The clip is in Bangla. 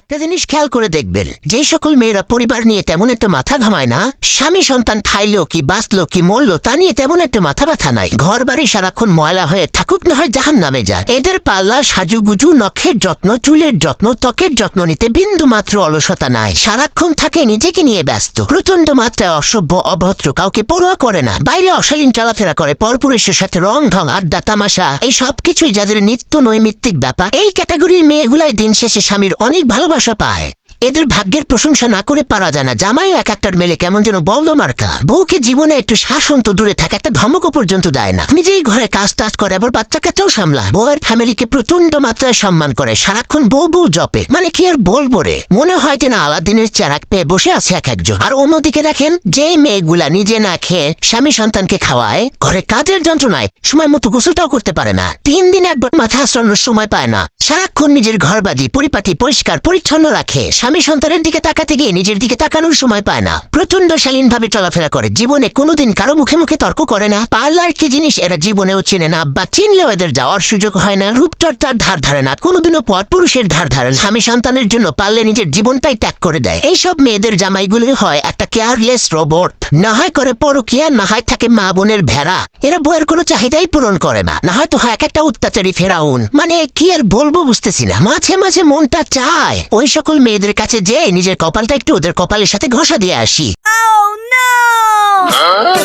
একটা জিনিস খেয়াল করে দেখবেন যে সকল মেয়েরা পরিবার নিয়ে তেমন একটা মাথা ঘামায় না, স্বামী সন্তান খাইলো কি, বাঁচলো কি, মরলো, তা নিয়ে তেমন একটা মাথা ব্যথা নাই। ঘর বাড়ি সারাক্ষণ ময়লা হয়ে থাকুক, না হয় জাহান নামে যায়। এদের পাল্লা সাজুগুজু, নখের যত্ন, চুলের যত্ন, ত্বকের যত্ন নিতে বিন্দু মাত্র অলসতা নাই। সারাক্ষণ থাকে নিজেকে নিয়ে ব্যস্ত। প্রচণ্ড মাত্রায় অসভ্য, অভদ্র, কাউকে পড়ুয়া করে না। বাইরে অশালীন চলাফেরা করে, পরপুরুষের সাথে রং ঢং, আড্ডা, তামাশা, এই সব কিছুই যাদের নিত্য নৈমিত্তিক ব্যাপার, এই ক্যাটাগরির মেয়েগুলাই দিন শেষে স্বামীর অনেক ভালোবাসা পায়। এদের ভাগ্যের প্রশংসা না করে পারা যায় না। জামাই এক একটার মেলে কেমন যেন বলদ মার্কা। বউকে জীবনে একটু শাসন তো দূরে থাকে, একটা ধমকও পর্যন্ত দেয় না। নিজেই ঘরে কাজ টাজ করে, আবার বাচ্চা কাচ্চাও সামলা বউয়ের ফ্যামিলিকে প্রচণ্ড মাত্রায় সম্মান করে। সারাক্ষণ বউ বউ জপে। মানে কি আর বলব রে? মনে হয় যে না আলাদিনের চারাক পেয়ে বসে আছে এক একজন। আর অন্যদিকে দেখেন যে মেয়েগুলা নিজে না খেয়ে স্বামী সন্তানকে খাওয়ায়, ঘরে কাজের যন্ত্রণায় সময় মতো গোসলটাও করতে পারে না। তিন দিন একবার মাথা আশ্রানোর সময় পায় না। সারাক্ষণ নিজের ঘর বাজি পরিপাটি, পরিষ্কার, পরিচ্ছন্ন রাখে। স্বামী সন্তানের দিকে তাকাতে গিয়ে নিজের দিকে তাকানোর সময় পায় না। প্রচণ্ড শালীন ভাবে চলাফেরা করে। জীবনে কোনোদিন কারও মুখে মুখে তর্ক করে না। পার্লার কি জিনিস এরা জীবনেও চেনে না বা চিনলেও এদের যাওয়ার সুযোগ হয় না। রূপচর্চার ধার ধারে না। কোনোদিনও পর পুরুষের ধার ধারে স্বামী সন্তানের জন্য পারলে নিজের জীবনটাই ত্যাগ করে দেয়। এইসব মেয়েদের জামাইগুলি হয় একটা কেয়ারলেস রোবট। না হয় করে পরকিয়া না হয় থাকে মা বোনের ভেড়া। এরা বইয়ের কোনো চাহিদাই পূরণ করে না। না হয়তো হয় এক একটা অত্যাচারী ফেরাউন। মানে কি আর বলব? বুঝতেছি না। মাঝে মাঝে মনটা চায়। ওই সকল মেয়েদের কাছে যে নিজের কপালটা একটু ওদের কপালের সাথে ঘষা দিয়ে আসি। Oh!